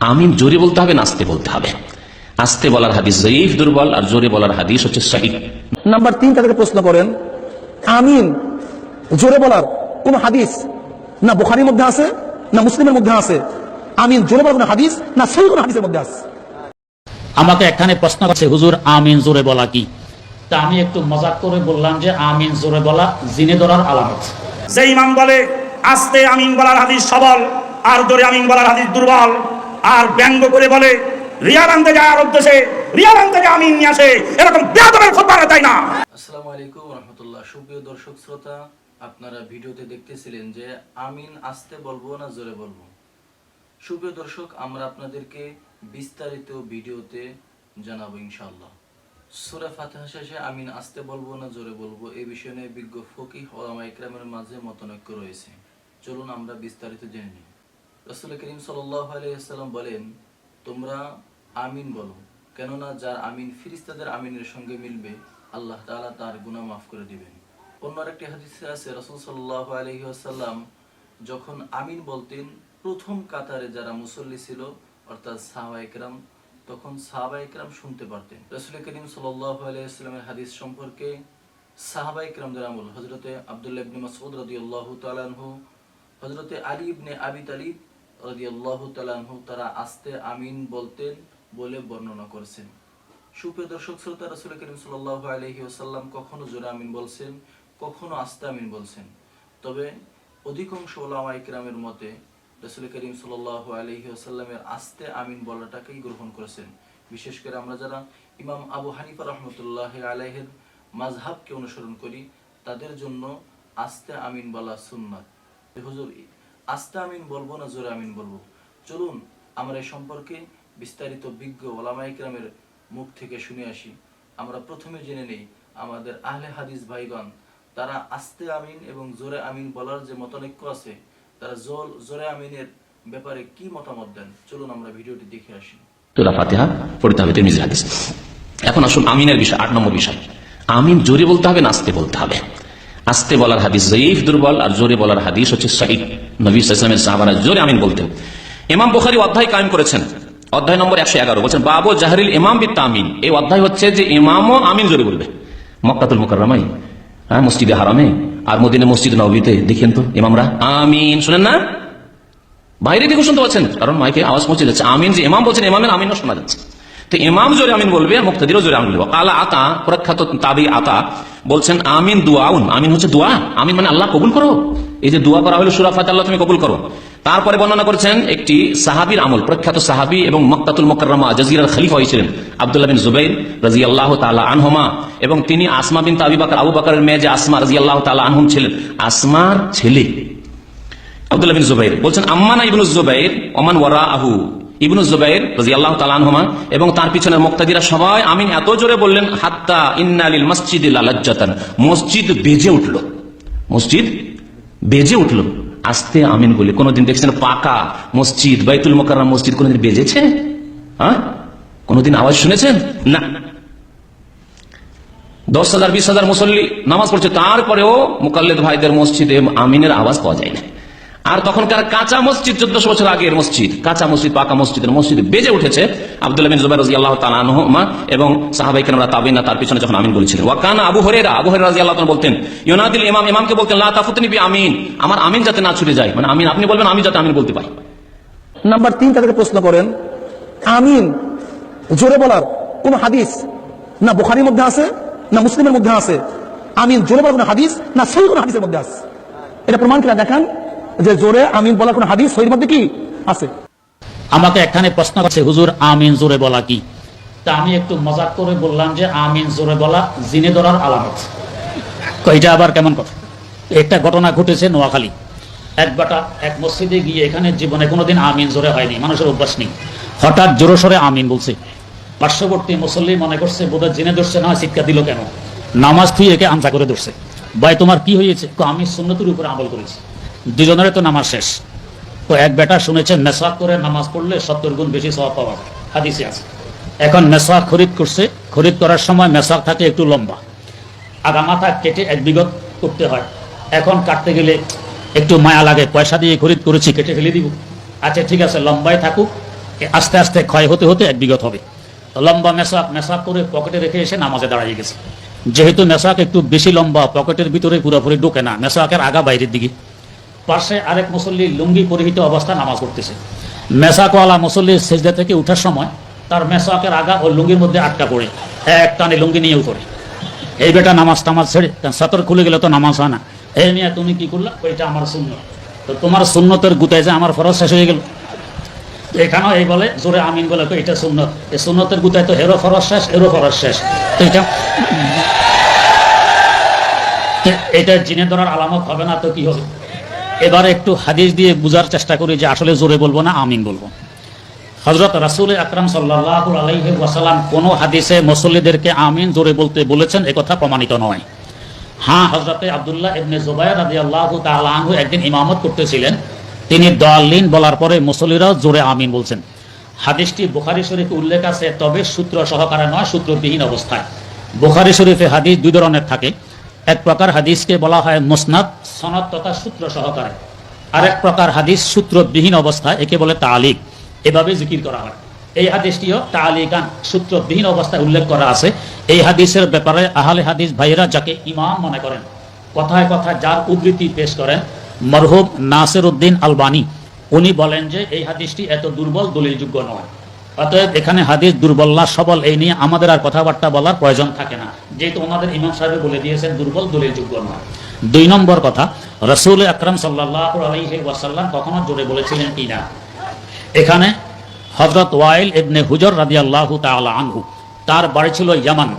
আমিন জোরে বলতে হবে না আস্তে বলতে হবে। আস্তে বলার হাদিস জয়ীফ দুর্বল আর জোরে বলার হাদিস হচ্ছে সহিদ নাম্বার তিন তাদেরকে প্রশ্ন করেন আমিন জোরে বলার কোন হাদিস না বোখারির মধ্যে আছে না মুসলিমের মধ্যে আছে? আমিন জোরে বলার কোন হাদিস না সেই কোন হাদিসের মধ্যে আছে? আমাকে এখানে প্রশ্ন করছে হুজুর আমিন জোরে বলা কি? তা আমি একটু মজাক করে বললাম যে আমিন জোরে বলা জিনে ধরার আলামত। যে ইমাম বলে আস্তে আমিন বলার হাদিস সবল আর দরে আমিন বলার হাদিস দুর্বল আর ব্যঙ্গ করে বলে যায় আর উদ্দেশ্যে রিয়াল আনতে যায় আমিন নিয়ে আসে। এরকম না? আসসালামু আলাইকুম রহমতুল্লাহ। সুপ্রিয় দর্শক, শ্রোতা, আপনারা ভিডিওতে দেখতেছিলেন যে আমিন আসতে বলব না জোরে বলব? সুপ্রিয় দর্শক, আমরা আপনাদেরকে বিস্তারিত ভিডিওতে জানাব ইনশাআল্লাহ। সূরা ফাতিহা শেষে আমিন আসতে বলব না জোরে বলব এই বিষয়ে নিয়ে বিজ্ঞ ফকিহ ওলামা ইকরামের মাঝে মতনৈক্য রয়েছে। চলুন আমরা বিস্তারিত জেনে নিই। রাসূল করিম আলাইহি বলেন, তোমরা আমিন বলো, কেননা যার আমিন ফিরিস্তাদের আমিনের সঙ্গে মিলবে, আল্লাহ তাআলা তার গুনাহ মাফ করে দিবেন। অন্য আরেকটি হাদিসে আছে, রাসূল সাল্লাল্লাহু আলাইহি ওয়াসাল্লাম যখন আমিন বলতেন, প্রথম কাতারে যারা মুসল্লি ছিল, অর্থাৎ সাহাবা একরাম, তখন সাহাবা একরাম শুনতে পারতেন। রসুল করিম আলাইহি হাদিস সম্পর্কে সাহাবা একরামদের আমল, হযরতে আব্দুল্লাহ ইবনে মাসউদ রাদিয়াল্লাহু তাআলা হযরতে আলী ইবনে আবি তালিব তারা আস্তে আমিন বলতেন বলে বর্ণনা করেছেন। সুপ্রিয় দর্শক, শ্রোতা রাসূল করিম সাল্লাল্লাহু আলাইহি ওয়াসাল্লাম কখনো জোরে আমিন বলছেন, কখনো আমিন বলছেন। তবে অধিকাংশ ওলামা ইকরামের মতে রাসূল করিম সাল্লাল্লাহু আলাইহি ওয়াসাল্লামের আস্তে আমিন বলাটাকেই গ্রহণ করেছেন। বিশেষ করে আমরা যারা ইমাম আবু হানিফা রহমতুল্লাহ আলাইহের মাযহাবকে অনুসরণ করি, তাদের জন্য আস্তে আমিন বলা সুন্নাত। হুজুর আস্তে আমিন বলব না জোরে আমিন বলব। চলুন, আমরা এই সম্পর্কে বিস্তারিত বিজ্ঞ ওলামা ইকরামের মুখ থেকে শুনে আসি। আমরা প্রথমে জেনে নেই, আমাদের আহলে হাদিস ভাইগণ, তারা আস্তে আমিন এবং জোরে আমিন বলার যে মতানৈক্য আছে, তারা জোল, জোরে আমিনের ব্যাপারে কি মতামত দেন? চলুন আমরা ভিডিওটি দেখে আসি। সুরা ফাতিহা, পড়তে হবে তিরমিজি হাদিস। এখন আসুন আমিনের বিষয়, আট নম্বর বিষয়। আমিন জোরে বলতে হবে না আস্তে বলতে হবে? আস্তে বলার হাদিস জয়ীফ, দুর্বল আর জোরে বলার হাদিস হচ্ছে সহিদ নবী ইসলামের সাহাবারা জোরে আমিন বলতেন। ইমাম বুখারি অধ্যায় কায়েম করেছেন। অধ্যায় নম্বর একশো এগারো। বলছেন, বাবু জাহরিল ইমাম বিত আমিন এই অধ্যায় হচ্ছে যে ইমামও আমিন জোরে বলবে। মক্কাতুল মুকাররমাই হ্যাঁ মসজিদে হারামে আর মদিনে মসজিদ নবীতে, দেখেন তো ইমামরা আমিন। শুনেন না? বাইরে থেকে শুনতে পাচ্ছেন? কারণ মাইকে আওয়াজ পৌঁছে যাচ্ছে। আমিন যে ইমাম বলছেন, ইমামের আমিনও শোনা যাচ্ছে। তো ইমাম জোরে আমিন বলবে আর মুক্তাদিরও জোরে আমিন বলবে। আলা আতা, প্রখ্যাত তাবি আতা, বলছেন আমিন দুয়াউন আমিন হচ্ছে দোয়া। আমিন মানে আল্লাহ কবুল করো। এই যে দোয়া করা হলো সুরাফাত, আল্লাহ তুমি কবুল করো। তারপরে বর্ণনা করেছেন একটি সাহাবির আমল, প্রখ্যাত সাহাবি এবং মক্কাতুল মোকাররমা জাজিরার খলিফা হয়েছিলেন আব্দুল্লাহ বিন জুবাইর রাজি আল্লাহ তালা আনহমা এবং তিনি আসমা বিন তাবি বাকর, আবু বাকরের মেয়ে যে আসমা রাজি আল্লাহ তালা আনহুম ছিলেন। আসমার ছেলে আব্দুল্লাহ বিন জুবাইর। বলছেন আম্মানা ইবনু জুবাইর, ওমান ওয়ারা আহু ইবনু জুবাইর রাজি আল্লাহ তালানহমা এবং তার পিছনের মুক্তাদিরা সবাই আমিন এত জোরে বললেন, হাত্তা ইন্নালিল মসজিদ লালাজ্জাতান। মসজিদ বেজে উঠল। মসজিদ বেজে উঠল। আস্তে আমিন বলে, কোনোদিন দেখছেন পাকা মসজিদ, বাইতুল মোকাররম মসজিদ কোনোদিন বেজেছে? হ্যাঁ? কোনোদিন আওয়াজ শুনেছেন? না। দশ হাজার, বিশ হাজার মুসল্লি নামাজ পড়ছে, তারপরেও মুকাল্লেদ ভাইদের মসজিদে আমিনের আওয়াজ পাওয়া যায় না। আর তখনকার কাঁচা মসজিদ, চোদ্দশো বছর আগের মসজিদ, কাঁচা মসজিদ, পাকা মসজিদের মসজিদ বেজে উঠেছে আব্দুল্লাহ বিন জুবাইর রাদিয়াল্লাহু তাআলা আনহুমা এবং সাহাবাই কেনরা তাবিনা তার পিছনে যখন আমিন বলেছিলেন ওয়াকানা আবু হুরায়রা আবু হুরায়রা রাদিয়াল্লাহু তাআলা বলতেন, ইউনাদিল ইমাম, ইমামকে বলতেন, লা আমিন। আমার আমিন যাতে না ছুটে যায়। মানে আমিন, আপনি বলবেন, আমি যাতে আমিন বলতে পারি। নাম্বার তিন, তাদেরকে প্রশ্ন করেন, আমিন, জোরে বলার কোন হাদিস না বোখারির মধ্যে আছে, না মুসলিমের মধ্যে আছে? আমিন জোরে বলার কোন হাদিস না সেই কোন হাদিসের মধ্যে আছে? এটা প্রমাণ কিনা দেখান যে জোরে আমিন বলা কোন হাদিস সহির মধ্যে কি আছে? আমাকে এখানে প্রশ্ন করছে, হুজুর আমিন জোরে বলা কি? তা আমি একটু মজাক করে বললাম যে আমিন জোরে বলা জিনে ধরার আলামত। কইটা আবার কেমন কথা? একটা ঘটনা ঘটেছে নোয়াখালী। এক বাটা এক মসজিদে গিয়ে এখানে জীবনে কোনোদিন আমিন জোরে হয়নি, মানুষের অভ্যাস নেই। হঠাৎ জোরে সরে আমিন বলছে। পার্শ্ববর্তী মুসল্লি মনে করছে, বোধহয় জেনে ধরছে, না শিক্ষা দিল কেন? নামাজ তুই একে আমসা করে ধরছে। ভাই, তোমার কি হয়েছে? আমি সুন্নতির উপরে আমল করেছি। দুজনের তো নামাজ শেষ। তো এক বেটা শুনেছে মেসাক করে নামাজ পড়লে সত্তর গুণ বেশি সওয়াব পাওয়া যায়। হাদিসে আছে। এখন মেসাক খরিদ করছে, খরিদ করার সময় মেসাক থাকে একটু লম্বা। আগা মাথা কেটে এক বিগত করতে হয়। এখন কাটতে গেলে একটু মায়া লাগে, পয়সা দিয়ে খরিদ করেছি, কেটে ফেলে দিব। আচ্ছা ঠিক আছে, লম্বাই থাকুক। আস্তে আস্তে ক্ষয় হতে হতে এক বিগত হবে। লম্বা মেশাক মেশাক করে পকেটে রেখে এসে নামাজে দাঁড়িয়ে গেছে। যেহেতু মেশাক একটু বেশি লম্বা, পকেটের ভিতরে পুরোপুরি ঢোকে না মেশাকের আগা বাইরের দিকে। পাশে আরেক মুসল্লি লুঙ্গি পরিহিত অবস্থা নামাজ পড়তেছে। মেসাকওয়ালা মুসল্লি সেজদা থেকে উঠার সময় তার মেসাকের আগা ও লুঙ্গির মধ্যে আটকা পড়ে, এক টানে লুঙ্গি নিয়েও করে এই বেটা নামাজ টামাজ ছেড়ে সাতর খুলে গেলে তো নামাজ হয় না। এই মিয়া, তুমি কি করলা? ওইটা আমার শূন্য তো তোমার শূন্যতের গুতায় যে আমার ফরজ শেষ হয়ে গেল। এখানেও এই বলে, জোরে আমিন বলে, তো এটা সুন্নত। এই সুন্নতের গুতায় তো হেরো ফরজ শেষ এরো ফরজ শেষ। তো এটা এটা জিনে ধরার আলামত হবে না, তো কি হবে? এবারে একটু হাদিস দিয়ে বোঝার চেষ্টা করি যে আসলে জোরে বলব না, আমিন বলব। হজরত রাসুল আকরাম সাল্লাহ আলাইহি ওয়াসাল্লাম কোন হাদিসে মুসল্লিদেরকে আমিন জোরে বলতে বলেছেন একথা প্রমাণিত নয়। হ্যাঁ হজরতে আবদুল্লাহ ইবনে জুবাইর রাদিয়াল্লাহু তাআলা আনহু একদিন ইমামত করতেছিলেন। তিনি দলিন বলার পরে মুসল্লিরাও জোরে আমিন বলছেন। হাদিসটি বুখারী শরীফে উল্লেখ আছে, তবে সূত্র সহকারে নয়, সূত্রবিহীন অবস্থায়। বুখারী শরীফে হাদিস দুই ধরনের থাকে। এক প্রকার হাদিসকে বলা হয় মুসনাদ, সনদ তথা সূত্র সহকারে। আরেক প্রকার হাদিস সূত্রবিহীন অবস্থায়, একে বলে তালিক। এভাবে জিকির করা হয়। এই হাদিসটিও তালিকান, সূত্রবিহীন অবস্থায় উল্লেখ করা আছে। এই হাদিসের ব্যাপারে আহলে হাদিস ভাইয়েরা যাকে ইমাম মনে করেন, কথায় কথায় যার উদ্ধৃতি পেশ করেন মরহুব নাসির উদ্দিন আলবানী। উনি বলেন যে, এই হাদিসটি এত দুর্বল, দলিলযোগ্য নয়। অতএব এখানে হাদিস দুর্বল্লা, সবল, এই নিয়ে আমাদের আর কথাবার্তা বলার প্রয়োজন থাকে না। যেহেতু ওনাদের ইমাম সাহেব বলে দিয়েছেন, দুর্বল, দলিলযোগ্য নয়। দুই নম্বর কথা, রসুল আকরম সাল্লাহ আলহি কখনো জোরে বলেছিলেন কি না? এখানে হজরত ওয়াইল ইবনে হুজর রাদি আল্লাহ আনহু, তার বাড়ি ছিল ইয়ামান।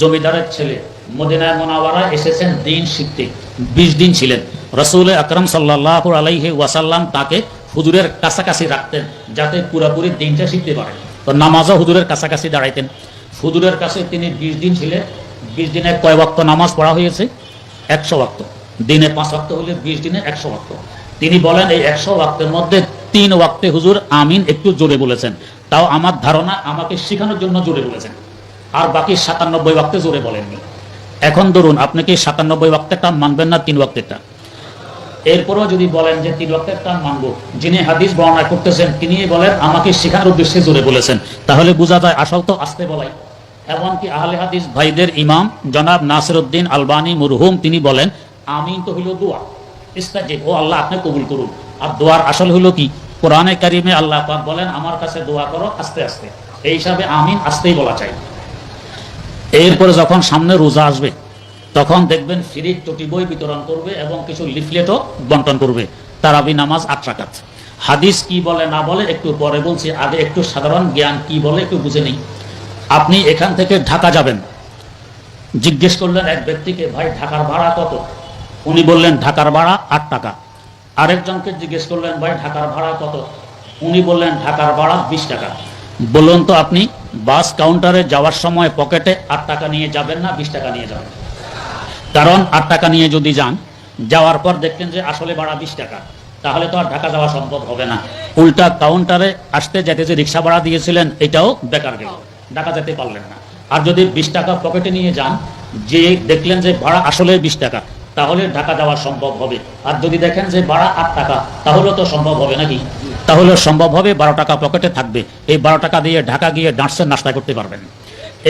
জমিদারের ছেলে, মদিনায় মোনাওয়ারা এসেছেন, দিন শিখতে, বিশ দিন ছিলেন। রসুল আকরম সাল্লাহ আলাইহি ওয়াসাল্লাম তাকে হুজুরের কাছাকাছি রাখতেন, যাতে পুরোপুরি দিনটা শিখতে পারে তো নামাজও হুজুরের কাছাকাছি দাঁড়াইতেন। হুজুরের কাছে তিনি বিশ দিন ছিলেন। বিশ দিনে কয় ওয়াক্ত নামাজ পড়া হয়েছে? একশো ওয়াক্ত। দিনে পাঁচ ওয়াক্ত হলে বিশ দিনে একশো ওয়াক্ত। তিনি বলেন, এই একশো ওয়াক্তের মধ্যে তিন ওয়াক্তে হুজুর আমিন একটু জোরে বলেছেন। তাও আমার ধারণা আমাকে শেখানোর জন্য জোরে বলেছেন। আর বাকি সাতানব্বই ওয়াক্তে জোরে বলেননি। এখন ধরুন, আপনি কি সাতানব্বই ওয়াক্তেরটা মানবেন না তিন ওয়াক্তেরটা? এরপরও যদি বলেন যে তিন ওয়াক্তের টান মানবো, যিনি হাদিস বর্ণনা করতেছেন তিনি বলেন, আমাকে শেখানোর উদ্দেশ্যে জোরে বলেছেন। তাহলে বোঝা যায় আসল তো আসতে বলাই। এমনকি আহলে হাদিস ভাইদের ইমাম জনাব নাসির উদ্দিন আলবানী মুরহুম, তিনি বলেন, আমিন তো হইল দোয়া। ইস্তাজিব ও আল্লাহ, আপনি কবুল করুন। আর দোয়ার আসল হলো কি? কোরআনে কারিমে আল্লাহ পাক বলেন, আমার কাছে দোয়া করো আস্তে আস্তে। এই হিসাবে আমিন আস্তেই বলা চাই। এরপরে যখন সামনে রোজা আসবে তখন দেখবেন ফ্রি টুটি বই বিতরণ করবে এবং কিছু লিফলেটও বন্টন করবে। তারাবি নামাজ আট রাকাত হাদিস কি বলে, না বলে, একটু পরে বলছি। আগে একটু সাধারণ জ্ঞান কি বলে, একটু বুঝে নিই। আপনি এখান থেকে ঢাকা যাবেন। জিজ্ঞেস করলেন এক ব্যক্তিকে, ভাই, ঢাকার ভাড়া কত? উনি বললেন, ঢাকার ভাড়া আট টাকা। আরেকজনকে জিজ্ঞেস করলেন, ভাই, ঢাকার ভাড়া কত? উনি বললেন, ঢাকার ভাড়া বিশ টাকা। বলুন তো আপনি, বাস কাউন্টারে যাওয়ার সময় পকেটে আট টাকা নিয়ে যাবেন না বিশ টাকা নিয়ে যাবেন? কারণ আট টাকা নিয়ে যদি যান, যাওয়ার পর দেখতেন যে আসলে ভাড়া বিশ টাকা, তাহলে তো আর ঢাকা যাওয়া সম্ভব হবে না। উল্টা কাউন্টারে আসতে যেতে যে রিক্সা ভাড়া দিয়েছিলেন, এটাও বেকার গেল, ঢাকা যেতে পারলেন না। আর যদি বিশ টাকা পকেটে নিয়ে যান, যে দেখলেন যে ভাড়া আসলে বিশ টাকা, তাহলে ঢাকা যাওয়া সম্ভব হবে। আর যদি দেখেন যে ভাড়া আট টাকা, তাহলে তো সম্ভব হবে নাকি? তাহলে সম্ভব হবে বারো টাকা পকেটে থাকবে। এই বারো টাকা দিয়ে ঢাকা গিয়ে ডাঁটসের নাস্তা করতে পারবেন।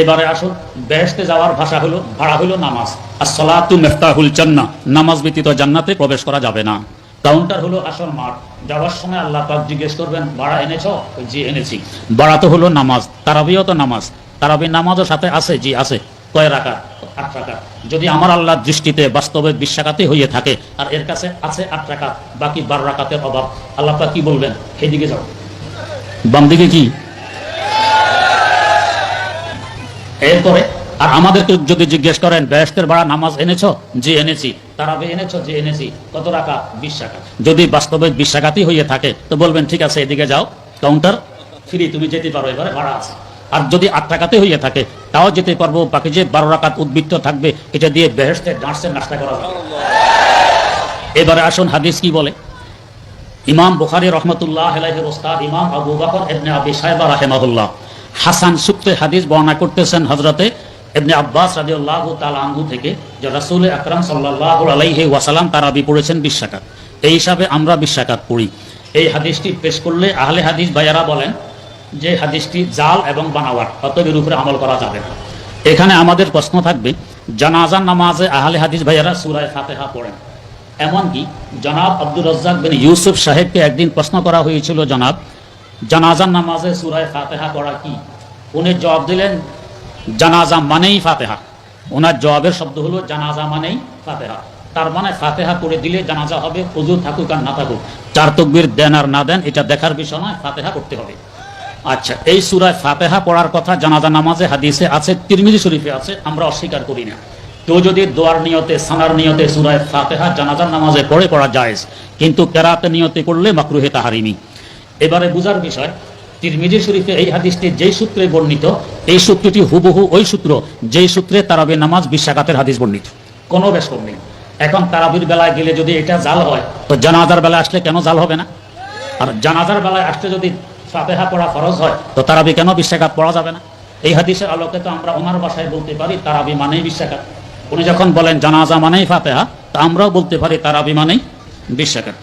এবারে আসুন বেহেস্তে যাওয়ার ভাষা হলো, ভাড়া হলো নামাজ। আর সলাতু মেফতাহুল জান্না, নামাজ ব্যতীত জান্নাতে প্রবেশ করা যাবে না। কাউন্টার হলো আসল মাঠ। যাওয়ার সময় আল্লাহ পাক জিজ্ঞেস করবেন, ভাড়া এনেছো? জি, এনেছি। ভাড়া তো হলো নামাজ, তারাবিও তো নামাজ। তারাবি নামাজও সাথে আছে, জি, আছে। কয় রাখা আট টাকা যদি আমার আল্লাহর দৃষ্টিতে বাস্তবে বিশ্বাকাতে হয়ে থাকে, আর এর কাছে আছে আট টাকা বাকি বারো রাকাতের অভাব, আল্লাহ পাক কি বলবেন? সেদিকে যাও। বাম দিকে কি? এরপরে, আর আমাদেরকে যদি জিজ্ঞেস করেন বেহেস্তের ভাড়া নামাজ এনেছো? জি, এনেছি। তারাবে এনেছো? জি, এনেছি। কত টাকা? বিশ টাকা। যদি বাস্তবে বিশ টাকাতেই হয়ে থাকে, তো বলবেন, ঠিক আছে, এদিকে যাও। কাউন্টার ফ্রি, তুমি যেতে পারো, এবারে ভাড়া আছে। আর যদি আট টাকাতে হয়ে থাকে, তাও যেতে পারব। বাকি যে বারো রাকাত উদ্বৃত্ত থাকবে, এটা দিয়ে বেহেস্তের ডাঁটসের নাস্তা করা যাবে। এবারে আসুন, হাদিস কি বলে? ইমাম বুখারী রহমতুল্লাহ ইমাম আবু বকর ইবনে আবি সাহেবা রাহিমাহুল্লাহ। হাসান সুক্তে হাদিস বর্ণনা করতেছেন হযরতে ইবনে আব্বাস তাআলা আনহু থেকে যে রাসূল আকরাম সাল্লাল্লাহু আলাইহি ওয়াসাল্লাম তারাবি পড়েছেন এই হিসাবে আমরা পড়ি। এই হাদিসটি পেশ করলে আহলে হাদিস ভাইয়ারা বলেন যে হাদিসটি জাল এবং বানাওয়ার অতএর উপরে আমল করা যাবে না। এখানে আমাদের প্রশ্ন থাকবে, জানাজার নামাজে আহলে হাদিস ভাইয়ারা সুরায় ফাতেহা পড়েন। এমনকি জনাব আব্দুর রাজ্জাক বিন ইউসুফ সাহেবকে একদিন প্রশ্ন করা হয়েছিল, জনাব জানাজার নামাজে সুরায় ফাতেহা পড়া কি? উনি জবাব দিলেন, জানাজা মানেই ফাতেহা। ওনার জবাবের শব্দ হলো, জানাজা মানেই ফাতেহা। তার মানে ফাতেহা করে দিলে জানাজা হবে, হুজুর থাকুক আর না থাকুক। চার তকবির দেন আর না দেন, এটা দেখার বিষয় নয়, ফাতেহা করতে হবে। আচ্ছা এই সুরায় ফাতেহা পড়ার কথা জানাজা নামাজে, হাদিসে আছে, তিরমিজি শরীফে আছে, আমরা অস্বীকার করি না। কেউ যদি দোয়ার নিয়তে, সানার নিয়তে সুরায় ফাতেহা জানাজার নামাজে পড়ে পড়া যায় কিন্তু কেরাতে নিয়তে করলে মাকরুহে তাহারিমি। এবারে বুঝার বিষয় তিরমিজি শরীফে এই হাদিসটি যেই সূত্রে বর্ণিত, এই সূত্রটি হুবহু ওই সূত্র যেই সূত্রে তারাবি নামাজ বিশ্বাকাতের হাদিস বর্ণিত। কোনো বেশ নেই। এখন তারাবির বেলায় গেলে যদি এটা জাল হয়, তো জানাজার বেলায় আসলে কেন জাল হবে না? আর জানাজার বেলায় আসতে যদি ফাতেহা পড়া ফরজ হয়, তো তারাবি কেন বিশ্বাকাত পড়া যাবে না? এই হাদিসের আলোকে তো আমরা ওনার ভাষায় বলতে পারি, তারাবি মানেই বিশ্বাকাত উনি যখন বলেন জানাজা মানেই ফাতেহা, তা আমরাও বলতে পারি তারাবি মানেই বিশ্বাকাত